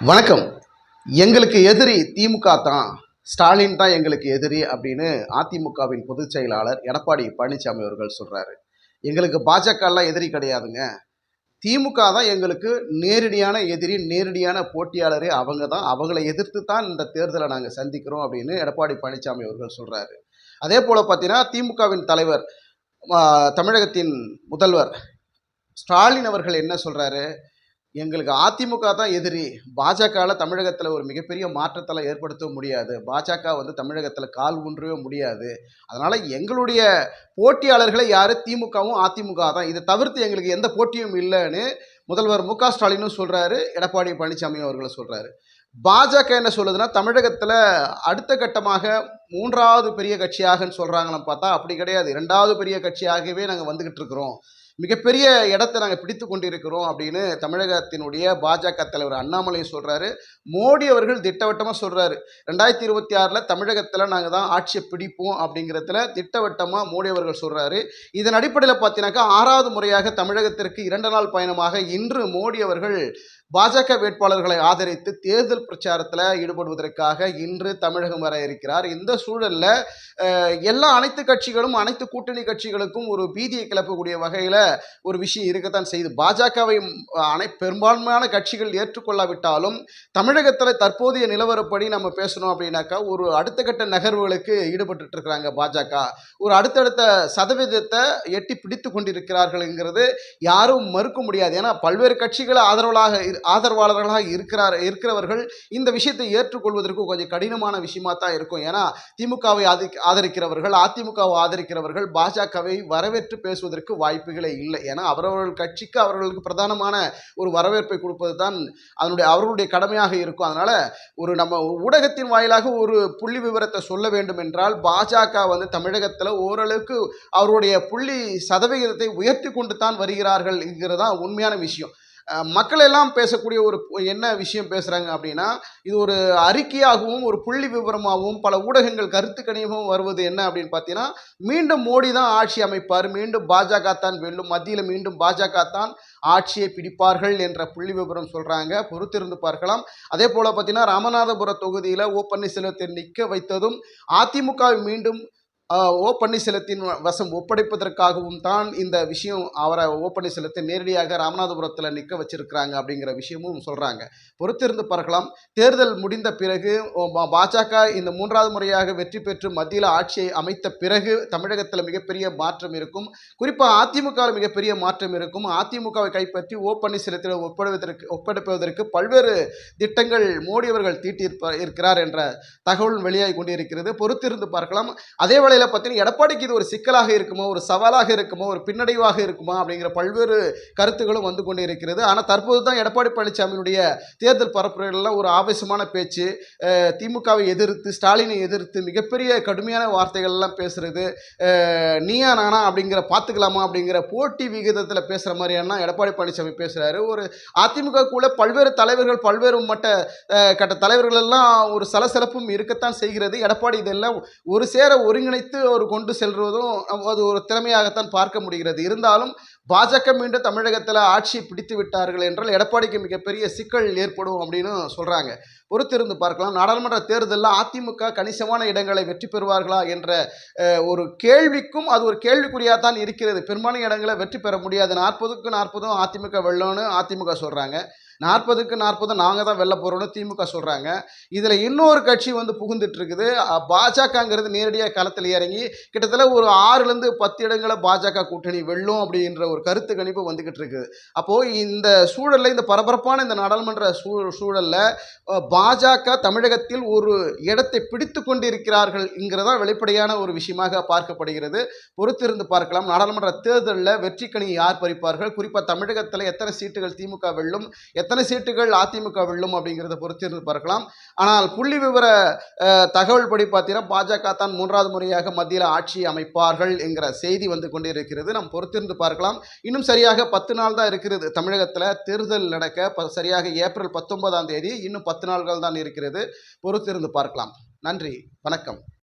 வணக்கம். எங்களுக்கு எதிரி திமுக தான். ஸ்டாலின் தான் எங்களுக்கு எதிரி அப்படின்னு அதிமுகவின் பொதுச் செயலாளர் எடப்பாடி பழனிசாமி அவர்கள் சொல்கிறாரு எங்களுக்கு பாஜகலாம் எதிரி கிடையாதுங்க. திமுக தான் எங்களுக்கு நேரடியான எதிரி நேரடியான போட்டியாளரே அவங்க தான். அவங்களை எதிர்த்து தான் இந்த தேர்தலை நாங்கள் சந்திக்கிறோம் அப்படின்னு எடப்பாடி பழனிசாமி அவர்கள் சொல்கிறாரு அதே போல் பார்த்தீங்கன்னா திமுகவின் தலைவர் தமிழகத்தின் முதல்வர் ஸ்டாலின் அவர்கள் என்ன சொல்கிறாரு எங்களுக்கு அதிமுக தான் எதிரி. பாஜகவில் தமிழகத்தில் ஒரு மிகப்பெரிய மாற்றத்தெல்லாம் ஏற்படுத்த முடியாது. பாஜக வந்து தமிழகத்தில் கால் ஊன்றவே முடியாது. அதனால் எங்களுடைய போட்டியாளர்களை யார்? திமுகவும் அதிமுக தான். இதை தவிர்த்து எங்களுக்கு எந்த போட்டியும் இல்லைன்னு முதல்வர் மு க ஸ்டாலினும் சொல்கிறாரு எடப்பாடி பழனிசாமி அவர்களும் சொல்கிறாரு பாஜக என்ன சொல்லுதுன்னா தமிழகத்தில் அடுத்த கட்டமாக மூன்றாவது பெரிய கட்சியாகன்னு சொல்கிறாங்கன்னு பார்த்தா அப்படி கிடையாது. இரண்டாவது பெரிய கட்சியாகவே நாங்கள் வந்துக்கிட்டு இருக்கிறோம். மிகப்பெரிய இடத்தை நாங்கள் பிடித்து கொண்டிருக்கிறோம் அப்படின்னு தமிழகத்தினுடைய பாஜக தலைவர் அண்ணாமலை சொல்கிறாரு மோடி அவர்கள் திட்டவட்டமாக சொல்கிறாரு ரெண்டாயிரத்தி இருபத்தி ஆறில் தமிழகத்தில் நாங்கள் தான் ஆட்சியை பிடிப்போம் அப்படிங்கிறதுல திட்டவட்டமாக மோடி அவர்கள் சொல்கிறாரு இதன் அடிப்படையில் பார்த்தீங்கன்னாக்கா ஆறாவது முறையாக தமிழகத்திற்கு இரண்டு நாள் பயணமாக இன்று மோடி அவர்கள் பாஜக வேட்பாளர்களை ஆதரித்து தேர்தல் பிரச்சாரத்தில் ஈடுபடுவதற்காக இன்று தமிழகம் வர இருக்கிறார். இந்த சூழலில் எல்லா அனைத்து கட்சிகளும் அனைத்து கூட்டணி கட்சிகளுக்கும் ஒரு பீதியை கிளப்பக்கூடிய வகையில் ஒரு விஷயம் இருக்கத்தான் செய்யுது பாஜகவை அனை பெரும்பான்மையான கட்சிகள் ஏற்றுக்கொள்ளாவிட்டாலும் தமிழகத்தில் தற்போதைய நிலவரப்படி நம்ம பேசணும் அப்படின்னாக்கா ஒரு அடுத்த கட்ட நகர்வுகளுக்கு ஈடுபட்டு இருக்கிறாங்க பாஜக. ஒரு அடுத்தடுத்த சதவீதத்தை எட்டி பிடித்து கொண்டிருக்கிறார்கள்ங்கிறது யாரும் மறுக்க முடியாது. ஏன்னா பல்வேறு கட்சிகள் ஆதரவாக இரு- ஆதரவாளர்களாக இருக்கிறார் இருக்கிறவர்கள் இந்த விஷயத்தை ஏற்றுக்கொள்வதற்கு கொஞ்சம் கடினமான விஷயமா தான் இருக்கும். ஏன்னா திமுகவை ஆதி ஆதரிக்கிறவர்கள் அதிமுகவை ஆதரிக்கிறவர்கள் பாஜகவை வரவேற்று பேசுவதற்கு வாய்ப்புகளே இல்லை. ஏன்னா அவரவர்கள் கட்சிக்கு அவர்களுக்கு பிரதானமான ஒரு வரவேற்பை கொடுப்பது தான் அதனுடைய அவர்களுடைய கடமையாக இருக்கும். அதனால ஒரு நம்ம ஊடகத்தின் வாயிலாக ஒரு புள்ளி விவரத்தை சொல்ல வேண்டும் என்றால் பாஜக வந்து தமிழகத்தில் ஓரளவுக்கு அவருடைய புள்ளி சதவிகிதத்தை உயர்த்தி கொண்டு தான் வருகிறார்கள் என்கிறது தான் உண்மையான விஷயம். மக்கள் எல்லாம் பேசக்கூடிய ஒரு என்ன விஷயம் பேசுகிறாங்க அப்படின்னா இது ஒரு அறிக்கையாகவும் ஒரு புள்ளி விவரமாகவும் பல ஊடகங்கள் கருத்து கணியமும் வருவது என்ன அப்படின்னு பார்த்தீங்கன்னா மீண்டும் மோடி தான் ஆட்சி அமைப்பார் மீண்டும் பாஜக தான் வெல்லும் மத்தியில் மீண்டும் பாஜக தான் ஆட்சியை பிடிப்பார்கள் என்ற புள்ளி விவரம் சொல்கிறாங்க பொறுத்திருந்து பார்க்கலாம். அதே போல் பார்த்தீங்கன்னா ராமநாதபுர தொகுதியில் ஓ பன்னீர்செல்வத்தை நிற்க வைத்ததும் அதிமுக மீண்டும் ஓ பன்னீர்செல்வத்தின் வசம் ஒப்படைப்பதற்காகவும் தான் இந்த விஷயம் அவரை ஓ பன்னீர்செல்வத்தை நேரடியாக ராமநாதபுரத்தில் நிற்க வச்சிருக்கிறாங்க அப்படிங்கிற விஷயமும் சொல்கிறாங்க பொறுத்திருந்து பார்க்கலாம். தேர்தல் முடிந்த பிறகு பாஜக இந்த மூன்றாவது முறையாக வெற்றி பெற்று மத்தியில் ஆட்சியை அமைத்த பிறகு தமிழகத்தில் மிகப்பெரிய மாற்றம் இருக்கும். குறிப்பாக அதிமுகவில் மிகப்பெரிய மாற்றம் இருக்கும். அதிமுகவை கைப்பற்றி ஓ பன்னீர்செல்வத்திடம் ஒப்படைவதற்கு ஒப்படைப்பதற்கு பல்வேறு திட்டங்கள் மோடி அவர்கள் தீட்டியிருப்ப இருக்கிறார் என்ற தகவல் வெளியாகி கொண்டிருக்கிறது. பொறுத்திருந்து பார்க்கலாம். அதே அடிப்படையில் பார்த்தீங்கன்னா எடப்பாடிக்கு இது ஒரு சிக்கலாக இருக்குமோ ஒரு சவாலாக இருக்குமோ ஒரு பின்னடைவாக இருக்குமா அப்படிங்கிற பல்வேறு கருத்துக்களும் வந்து கொண்டு இருக்கிறது. ஆனால் தற்போது தான் எடப்பாடி பழனிசாமியினுடைய தேர்தல் பரப்புரைகள்லாம் ஒரு ஆவேசமான பேச்சு. திமுகவை எதிர்த்து ஸ்டாலினை எதிர்த்து மிகப்பெரிய கடுமையான வார்த்தைகள் எல்லாம் பேசுறது நீயா நானா அப்படிங்கிற பார்த்துக்கலாமா அப்படிங்கிற போட்டி விகிதத்தில் பேசுகிற மாதிரியான எடப்பாடி பழனிசாமி பேசுகிறாரு ஒரு அதிமுக கூட பல்வேறு தலைவர்கள் பல்வேறு மட்ட கட்ட தலைவர்கள் எல்லாம் ஒரு சலசலப்பும் இருக்கத்தான் செய்கிறது. எடப்பாடி இதெல்லாம் ஒரு சேர ஒருங்கிணைத்து ஒரு கொண்டு செல்வதும் அது ஒரு திறமையாகத்தான் பார்க்க முடிகிறது. இருந்தாலும் பாஜக மீண்டும் தமிழகத்தில் ஆட்சியை பிடித்து விட்டார்கள் என்றால் எடப்பாடிக்கு மிகப்பெரிய சிக்கல் ஏற்படும் அப்படின்னு சொல்கிறாங்க பொறுத்திருந்து பார்க்கலாம். நாடாளுமன்ற தேர்தலில் அதிமுக கணிசமான இடங்களை வெற்றி பெறுவார்களா என்ற ஒரு கேள்விக்கும் அது ஒரு கேள்விக்குறியாக தான் இருக்கிறது. பெரும்பாலான இடங்களை வெற்றி பெற முடியாது. நாற்பதுக்கு நாற்பதும் அதிமுக வெல்லம்னு அதிமுக சொல்கிறாங்க நாற்பதுக்கு நாற்பது நாங்கள் தான் வெல்ல போகிறோம்னு திமுக சொல்கிறாங்க இதில் இன்னொரு கட்சி வந்து புகுந்துட்டு இருக்குது பாஜகங்கிறது நேரடியாக களத்தில் இறங்கி கிட்டத்தட்ட ஒரு ஆறுலேருந்து பத்து இடங்களை பாஜக கூட்டணி வெல்லும் அப்படின்ற ஒரு கருத்து கணிப்பு வந்துக்கிட்டு இருக்குது அப்போது இந்த சூழலில் இந்த பரபரப்பான இந்த நாடாளுமன்ற சூ சூழலில் பாஜக தமிழகத்தில் ஒரு இடத்தை பிடித்து கொண்டிருக்கிறார்கள்ங்கிறதா வெளிப்படையான ஒரு விஷயமாக பார்க்கப்படுகிறது. பொறுத்திருந்து பார்க்கலாம். நாடாளுமன்ற தேர்தலில் வெற்றிக்கணி யார் பறிப்பார்கள்? குறிப்பாக தமிழகத்தில் எத்தனை சீட்டுகள் திமுக வெல்லும்? எத்தனை சீட்டுகள் அதிமுக வெல்லும் அப்படிங்கிறத பொறுத்திருந்து பார்க்கலாம். ஆனால் புள்ளி விவர தகவல் படி பார்த்தீங்கன்னா பாஜக தான் மூன்றாவது முறையாக மத்தியில் ஆட்சி அமைப்பார்கள் என்கிற செய்தி வந்து கொண்டிருக்கிறது. நாம் பொறுத்திருந்து பார்க்கலாம். இன்னும் சரியாக பத்து நாள் தான் இருக்கிறது. தமிழகத்தில் தேர்தல் நடக்க ப- சரியாக ஏப்ரல் பத்தொன்பதாம் தேதி இன்னும் பத்து நாள்கள் தான் இருக்கிறது. பொறுத்திருந்து பார்க்கலாம். நன்றி. வணக்கம்.